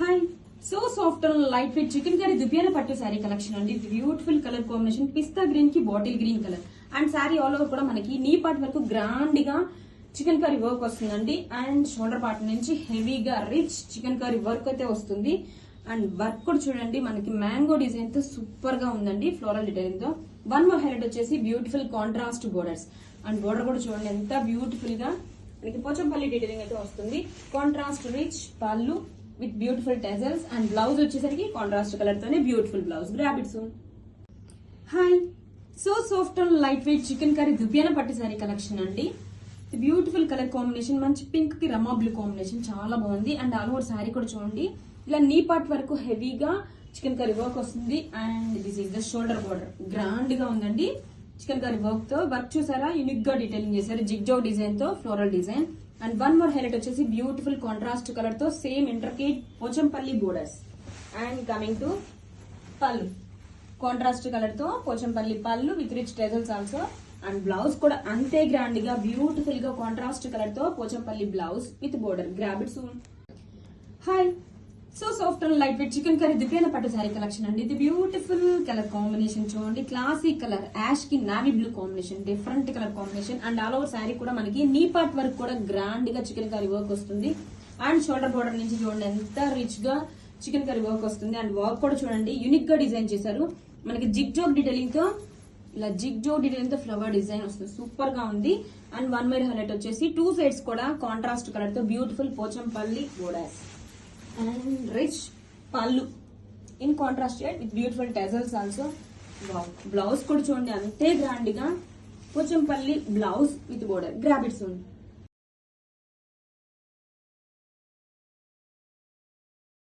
Hi so soft and lightweight chikankari dupion పట్టు sari collection అండి. Beautiful colour combination పిస్తా గ్రీన్కి bottle green colour and sari all over కూడా మనకి నీ పార్ట్ వరకు గ్రాండ్గా చికెన్ కర్రీ వర్క్ వస్తుందండి. అండ్ షోల్డర్ పార్ట్ నుంచి హెవీగా రిచ్ చికెన్ కర్రీ వర్క్ అయితే వస్తుంది. అండ్ వర్క్ కూడా చూడండి మనకి మ్యాంగో డిజైన్తో సూపర్గా ఉందండి ఫ్లోరల్ డిజైన్తో. వన్ మోర్ హైలైట్ వచ్చేసి beautiful contrast borders and border కూడా చూడండి ఎంత బ్యూటిఫుల్గా. మనకి పోచంపల్లి డీటెయిలింగ్ అయితే వస్తుంది. Contrast rich pallu with beautiful tassels and blouse వచ్చేసరికి కాంట్రాస్ట్ కలర్ తోనే beautiful blouse. Grab soon hi so soft and lightweight chikankari dupion పట్టు సారీ కలెక్షన్ అండి. బ్యూటిఫుల్ కలర్ కాంబినేషన్ మంచి పింక్కి రమా బ్లూ కాంబినేషన్ చాలా బాగుంది. అండ్ ఆల్ ఓవర్ సారీ కూడా చూడండి. ఇలా నీ పార్ట్ వరకు హెవీగా చికెన్ కర్రీ వర్క్ వస్తుంది. And this is the shoulder border గ్రాండ్గా ఉందండి. చికెన్ కర్రీ వర్క్తో వర్క్ చూసారా? యూనిక్గా డీటెయిలింగ్ చేశారు. జిగ్జో డిజైన్తో floral design and one more highlight వచ్చేసి బ్యూటిఫుల్ కాంట్రాస్ట్ కలర్తో same intricate Pochampally borders and coming to pallu. Contrast కలర్తో Pochampally pallu with rich tassels also and blouse కూడా అంతే గ్రాండ్గా బ్యూటిఫుల్గా కాంట్రాస్ట్ కలర్తో Pochampally blouse with border grab it soon hi so soft and lightweight chikankari dupion పట్టు sari collection అండి. ఇది beautiful colour combination చూడండి. Classic colour Yaskhi navy blue combination different colour combination and all over sari కూడా మనకి knee part వరకు కూడా గ్రాండ్గా chikankari work వస్తుంది. అండ్ షోల్డర్ బోర్డర్ నుంచి చూడండి ఎంత రిచ్గా చికెన్ కర్రీ వర్క్ వస్తుంది. అండ్ వర్క్ కూడా చూడండి యూనిక్గా డిజైన్ చేశారు. మనకి జిగ్ జోక్ డీటెయిలింగ్తో ఇలా జిగ్ జో డిజైన్తో ఫ్లవర్ డిజైన్ వస్తుంది. సూపర్గా ఉంది. అండ్ వన్ మైర్ హైలైట్ వచ్చేసి టూ సైడ్స్ కూడా కాంట్రాస్ట్ కలర్తో beautiful Pochampally and rich pallu. In contrast with beautiful tassels also blouse కూడా చూడండి అంతే గ్రాండ్గా. పోచంపల్లి బ్లౌజ్ విత్ బోర్డర్ గ్రాబిట్స్ ఉంది